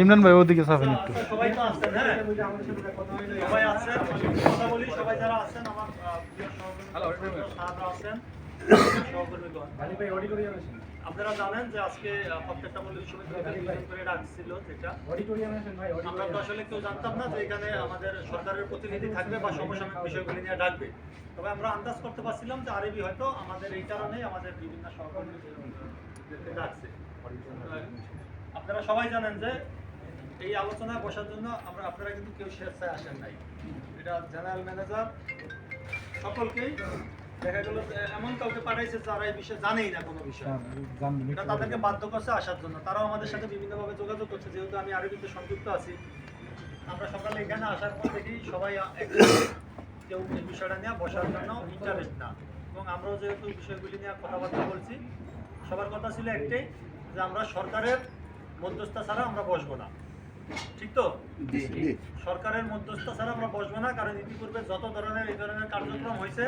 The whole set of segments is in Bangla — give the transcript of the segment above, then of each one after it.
ইমরান ভাই ওদিকে সাফেন একটু। আচ্ছা, সহকর্মী আপনারা জানেন যে আজকে প্রত্যেকটা মূল্য বিশ্ববিদ্যালয় করে ডাকছিল যেটা। আমরা তো আসলে কেউ জানতাম না যে এখানে আমাদের সরকারের প্রতিনিধি থাকবে বা সমসাময়িক বিষয়গুলি নিয়ে ডাকবে। তবে আমরা আন্দাজ করতে পারছিলাম যে আরবি হয়তো আমাদের এই কারণেই আমাদের বিভিন্ন সহকর্মীদেরকে ডাকছে। আপনারা সবাই জানেন যে এই আলোচনায় বসার জন্য আমরা আপনারা কিন্তু কেউ স্বেচ্ছায় আসেন নাই। এটা জেনারেল ম্যানেজার সকলকেই দেখা গেল এমন কাউকে পাঠাইছে যারা এই বিষয়ে জানেই না কোনো বিষয়। এটা তাদেরকে বাধ্য করছে আসার জন্য। তারাও আমাদের সাথে বিভিন্নভাবে যোগাযোগ করছে। যেহেতু আমি আরবিতে সংযুক্ত আছি আমরা সকালে এখানে আসার পর দেখি সবাই কেউ এই বিষয়টা নিয়ে বসার জন্য ইন্টারেস্ট না। এবং আমরাও যেহেতু বিষয়গুলি নিয়ে কথাবার্তা বলছি সবার কথা ছিল একটাই যে আমরা সরকারের মধ্যস্থতা ছাড়া আমরা বসবো না। ঠিক তো? সরকারের মধ্যস্থ ছাড়া আমরা বসবো না কারণ ইতিপূর্বে যত ধরনের এই ধরনের কার্যক্রম হয়েছে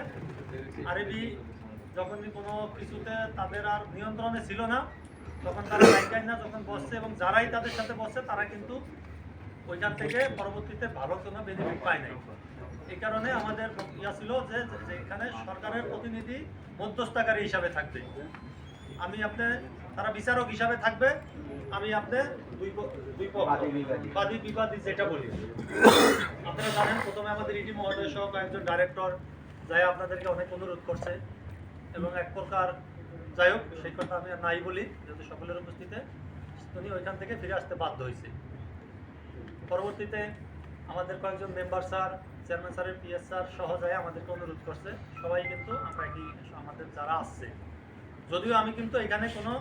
আরবি যখন কোনো কিছুতে তাদের আর নিয়ন্ত্রণে ছিল না তখন তারা জায়গায় না যখন বসছে এবং যারাই তাদের সাথে বসছে তারা কিন্তু ওইখান থেকে পরবর্তীতে ভালো কোনো বেনিফিট পায় নাই। এই কারণে আমাদের ইয়া ছিল যে যে এখানে সরকারের প্রতিনিধি মধ্যস্থকারী হিসাবে থাকবে। আমি আপনি তারা বিচারক হিসাবে থাকবে আমি আপনি দুই দুই বাদী বিবাদী। যেটা বলি। আপনারা জানেন প্রথমে আমাদের ইডি মহোদয় সহ কয়েকজন ডাইরেক্টর যাই আপনাদেরকে অনেক অনুরোধ করছে। এবং এক প্রকার যাই হোক সেই কথা আমি আর নাই বলি যেহেতু সকলের উপস্থিতে উনি ওইখান থেকে ফিরে আসতে বাধ্য হয়েছে। পরবর্তীতে আমাদের কয়েকজন মেম্বার স্যার চেয়ারম্যান স্যারের পিএস স্যার সহ যায় আমাদেরকে অনুরোধ করছে। সবাই কিন্তু আমরা কি আমাদের যারা আসছে। যদিও আমি কিন্তু এখানে কোনো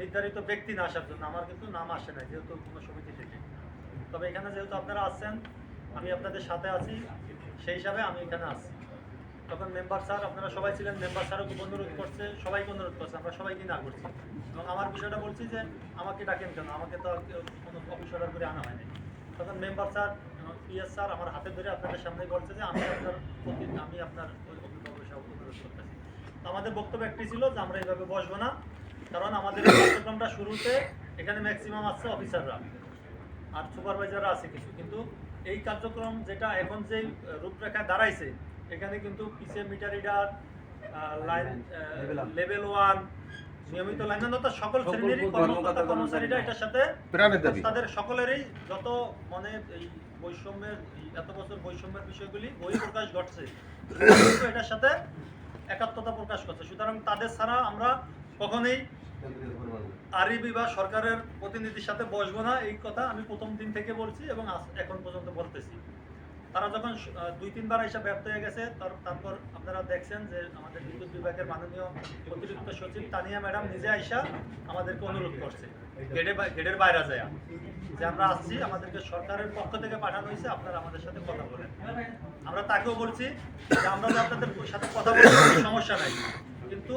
নির্ধারিত ব্যক্তি না আসার জন্য, আমার কিন্তু নাম আসে না যেহেতু কোনো সমিতি থেকে। তবে এখানে যেহেতু আপনারা আসছেন আমি আপনাদের সাথে আছি, সেই হিসাবে আমি এখানে আসছি তখন মেম্বার স্যার, আপনারা সবাই ছিলেন, মেম্বার স্যারও খুব অনুরোধ করছে, সবাইকে অনুরোধ করছে, আমরা সবাইকে না করছি। এবং আমার বিষয়টা বলছি যে, আমাকে ডাকেন কেন? আমাকে তো কোনো অফিস অর্ডার করে আনা হয়নি। তখন মেম্বার স্যার পিএস স্যার আমার হাতে ধরে আপনাদের সামনে বলছে যে, আমি আপনার আমি আপনার অভিভাবক অনুরোধ করতেছি। আমাদের বক্তব্য একটাই ছিল যে, আমরা এইভাবে বসবো না। কারণ আমাদের কার্যক্রমটা শুরুতে এখানে ম্যাক্সিমাম আসছে অফিসাররা আর সুপারভাইজাররা আছে কিছু। কিন্তু এই কার্যক্রম যেটা এখন যে রূপরেখা দাঁড়াইছে এখানে কিন্তু পিসে meter reader line level one নিয়মিত লাইন অর্থাৎ সকল শ্রেণির কর্মকর্তা কর্মচারীরা এটার সাথে তাদের সকলেরই যত মানে এই বৈষম্যের এত বছর বৈষম্যের বিষয়গুলি বই প্রকাশ ঘটছে এটার সাথে একাত্মতা প্রকাশ করছে। সুতরাং তাদের ছাড়া আমরা কখনোই আরবি বা সরকারের প্রতিনিধির সাথে বসবো না এই কথা আমি প্রথম দিন থেকে বলছি এবং এখন পর্যন্ত বলতেছি। তারা যখন দুই তিনবার এসে ব্যর্থ হয়ে গেছে তার- তারপর আপনারা দেখছেন যে আমাদের বিদ্যুৎ বিভাগের মাননীয় অতিরিক্ত সচিব তানিয়া ম্যাডাম নিজে আইসা আমাদেরকে অনুরোধ করছে গেটে গেটের বাইরে যায়। যে আমরা আসছি আমাদেরকে সরকারের পক্ষ থেকে পাঠানো হয়েছে আপনারা আমাদের সাথে কথা বলেন। আমরা তাকেও বলছি যে আমরা আপনাদের সাথে কথা কোনো সমস্যা নাই। কিন্তু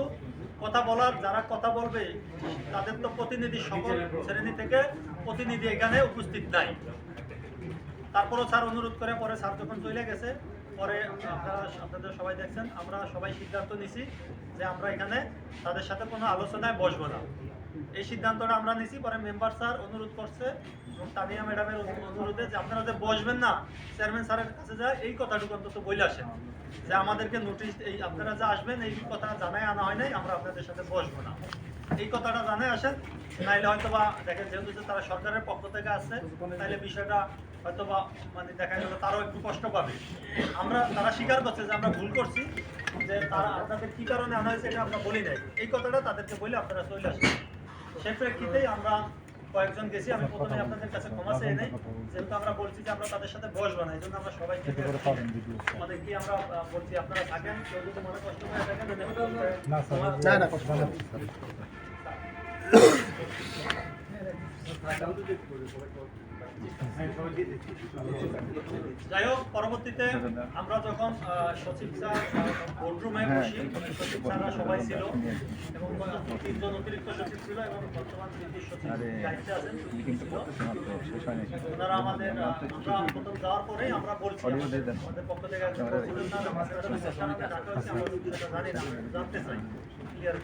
কথা বলার, যারা কথা বলবে, তাদের তো প্রতিনিধি সকল শ্রেণি থেকে প্রতিনিধি এখানে উপস্থিত নাই। তারপরও স্যার অনুরোধ করে, পরে স্যার যখন চলে গেছে, পরে আপনারা আপনাদের সবাই দেখছেন, আমরা সবাই সিদ্ধান্ত নিছি যে আমরা এখানে তাদের সাথে কোনো আলোচনায় বসবো না। এই সিদ্ধান্তটা আমরা নিছি, পরে মেম্বার স্যার অনুরোধ করছে এবং তানিয়া ম্যাডামের অনুরোধে যে আপনারা যে বসবেন না, চেয়ারম্যান স্যারের কাছে যায়, এই কথাটুকু অন্তত বলে আসেন যে আমাদেরকে নোটিশ এই আপনারা যে আসবেন, এই কথা জানাই আনা হয় নাই, আমরা আপনাদের সাথে বসবো না। এই কথাটা জানাই আসেন নাইলে হয়তো বা দেখেন, যেহেতু তারা সরকারের পক্ষ থেকে আসছে তাহলে বিষয়টা হয়তো বা মানে দেখা গেল তারাও একটু কষ্ট পাবে। আমরা, তারা স্বীকার করছে যে আমরা ভুল করছি, যে তারা আপনাদের কি কারণে আনা হয়েছে এটা আমরা বলি নাই। এই কথাটা তাদেরকে বলে আপনারা চলে আসেন সেই প্রেক্ষিতেই আমরা কয়েকজন গেছি। আমি প্রথমে আপনাদের কাছে ক্ষমা চেয়ে নেই। যেহেতু আমরা বলছি যে আমরা তাদের সাথে বসবো না এই জন্য আমরা সবাইকে আমাদের কি আমরা বলছি আপনারা থাকেন? কেউ যদি মনে কষ্ট করে থাকেন না না কষ্ট না। যাই হোক পরবর্তীতে আমরা যখন সচিব স্যার বোর্ডরুমে বসে খুশি সচিব স্যাররা সবাই ছিল এবং তিনজন অতিরিক্ত সচিব ছিল এবং বর্তমান বিদ্যুৎ সচিব দায়িত্বে আছেন ওনারা আমাদের আমরা প্রথম যাওয়ার পরেই আমরা বলছি আমাদের পক্ষ থেকে আমাদের জানি না জানতে চাই ক্লিয়ার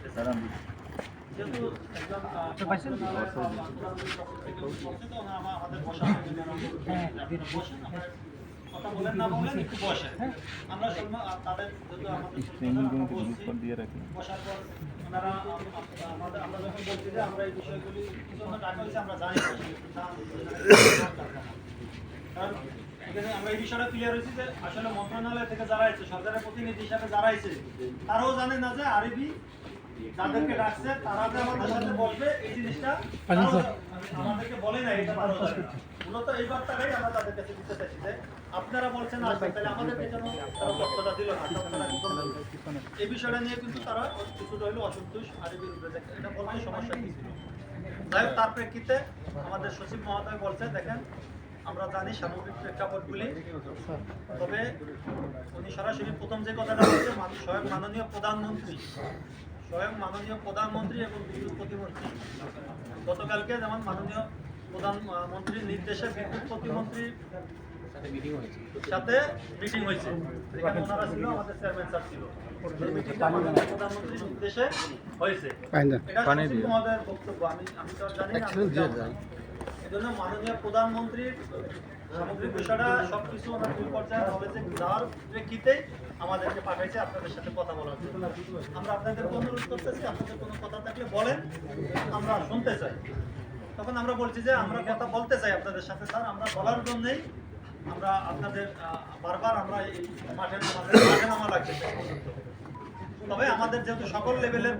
কারণ আমরা এই বিষয়টা ক্লিয়ার আসলে মন্ত্রণালয় থেকে যারা আছে সরকারের প্রতিনিধি হিসাবে যারা আছে তারাও জানে না যে আরবি যাদেরকে ডাকছে তারা যে আমাদের সাথে বলবে এই জিনিসটা আমাদেরকে বলে না এটা তারাও জানে মূলত এই বার্তাটাই আমরা তাদের কাছে দিতে চাইছি যে আপনারা বলছেন আসবেন তাহলে আমাদেরকে যেন তারা তথ্যটা দিল না? এই বিষয়টা নিয়ে কিন্তু তারা কিছুটা অসন্তোষ আরবির উপরে এটা বলতে সমস্যা কি ছিল? যাই হোক তার প্রেক্ষিতে আমাদের সচিব মহোদয় বলছে দেখেন আমরা জানি সামগ্রিক প্রেক্ষাপটগুলি তবে উনি সরাসরি প্রথম যে কথাটা বলছে মান- স্বয়ং মাননীয় প্রধানমন্ত্রী স্বয়ং মাননীয় প্রধানমন্ত্রী এবং বিদ্যুৎ প্রতিমন্ত্রী। গতকালকে যেমন মাননীয় প্রধানমন্ত্রীর নির্দেশে বিদ্যুৎ প্রতিমন্ত্রীর সাথে মিটিং হয়েছে। ওনারা ছিল আমাদের চেয়ারম্যান স্যার ছিল। এই মিটিংটা মাননীয় প্রধানমন্ত্রীর নির্দেশে হয়েছে। এটা বক্তব্য। আমি আমি তো না জানি। এজন্য মাননীয় প্রধানমন্ত্রীর সামগ্রিক বিষয়টা সবকিছু ওনার দুই পর্যায়ে নলেজে যাওয়ার প্রেক্ষিতে আমাদেরকে পাঠাইছে, আপনাদের সাথে কথা বলার জন্য। আমরা আপনাদেরকে অনুরোধ করতেছি, আপনাদের কোনো কথা থাকলে বলেন, আমরা শুনতে চাই। তখন আমরা বলছি যে, আমরা কথা বলতে চাই আপনাদের সাথে, স্যার, আমরা বলার জন্যই আমরা আপনাদের বারবার আমরা এই মাঠে আমাদের মাঠে নামা লাগছে। তবে আমাদের যেহেতু সকল লেভেলের